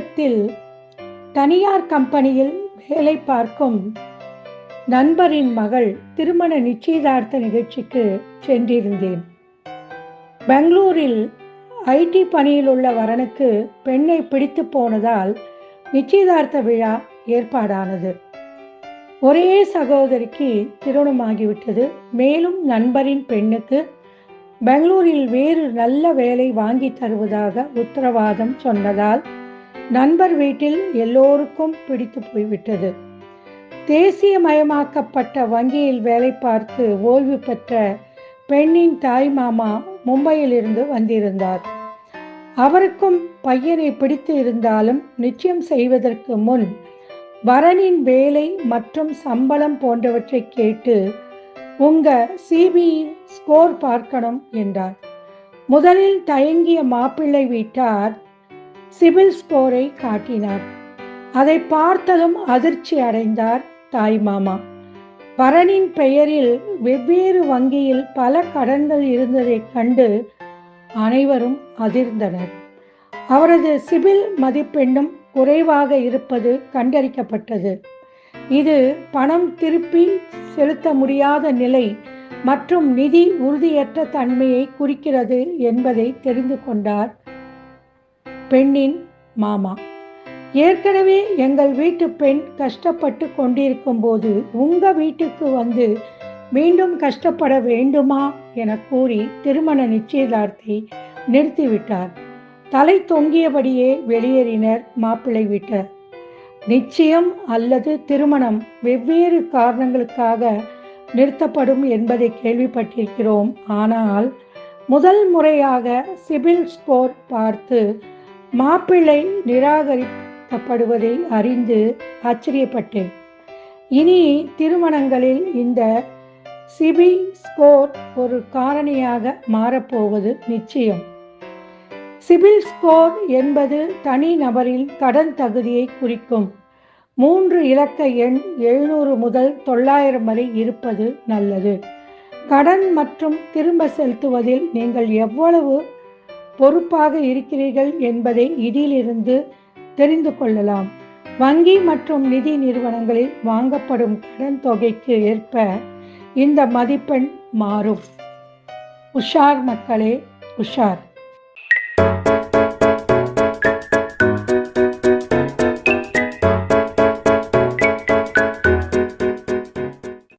சமீபத்தில் தனியார் கம்பெனியில் வேலை பார்க்கும் நண்பரின் மகள் திருமண நிச்சயதார்த்த நிகழ்ச்சிக்கு சென்றிருந்தேன். பெங்களூரில் ஐடி பணியில் உள்ள வரனுக்கு பெண்ணை பிடித்து போனதால் நிச்சயதார்த்த விழா ஏற்பாடானது. ஒரே சகோதரிக்கு திருமணமாகிவிட்டது. மேலும் நண்பரின் பெண்ணுக்கு பெங்களூரில் வேறு நல்ல வேலை வாங்கி தருவதாக உத்தரவாதம் சொன்னதால் நண்பர் வீட்டில் எல்லோருக்கும் பிடித்து போய்விட்டது. தேசியமயமாக்கப்பட்ட வங்கியில் வேலை பார்த்து ஓய்வு பெற்ற பெண்ணின் தாய் மாமா மும்பையிலிருந்து வந்திருந்தார். அவருக்கும் பையனை பிடித்து இருந்தாலும் நிச்சயம் செய்வதற்கு முன் வரனின் வேலை மற்றும் சம்பளம் போன்றவற்றை கேட்டு உங்க சிபியின் ஸ்கோர் பார்க்கணும் என்றார். முதலில் தயங்கிய மாப்பிள்ளை வீட்டார் சிபில் ஸ்கோரை காட்டினார். அதை பார்த்ததும் அதிர்ச்சி அடைந்தார் தாய் மாமா. வரனின் பெயரில் வெவ்வேறு வங்கியில் பல கடன்கள் இருந்ததைக் கண்டு அனைவரும் அதிர்ந்தனர். அவரது சிபில் மதிப்பெண்ணும் குறைவாக இருப்பது கண்டறிக்கப்பட்டது. இது பணம் திருப்பி செலுத்த முடியாத நிலை மற்றும் நிதி உறுதியற்ற தன்மையை குறிக்கிறது என்பதை தெரிந்து கொண்டார் பெண்ணின் மாமா. ஏற்கனவே எங்கள் வீட்டு பெண் கஷ்டப்பட்டு கொண்டிருக்கும் போது உங்க வீட்டுக்கு வந்து மீண்டும் கஷ்டப்பட வேண்டுமா என கூறி திருமண நிச்சயதார்த்தை நிறுத்திவிட்டார். தலை தொங்கியபடியே வெளியேறினர் மாப்பிள்ளை வீட்டார். நிச்சயம் அல்லது திருமணம் வெவ்வேறு காரணங்களுக்காக நிறுத்தப்படும் என்பதை கேள்விப்பட்டிருக்கிறோம். ஆனால் முதல் முறையாக சிபில் ஸ்கோர் பார்த்து மாப்பிள்ளை நிராகரிக்கப்படுவதை அறிந்து ஆச்சரியப்பட்டேன். இனி திருமணங்களில் இந்த சிபி ஸ்கோர் ஒரு காரணியாக மாறப்போவது நிச்சயம். சிபில் ஸ்கோர் என்பது தனி நபரின் கடன் தகுதியை குறிக்கும். மூன்று இலக்க எண் எழுநூறு முதல் தொள்ளாயிரம் வரை இருப்பது நல்லது. கடன் மற்றும் திரும்ப செலுத்துவதில் நீங்கள் எவ்வளவு பொறுப்பாக இருக்கிறீர்கள் என்பதை இதிலிருந்து தெரிந்து கொள்ளலாம். வங்கி மற்றும் நிதி நிறுவனங்களில் வாங்கப்படும் கடன் தொகைக்கு ஏற்ப இந்த மதிப்பெண் மாறும். உஷார் மக்களே உஷார்.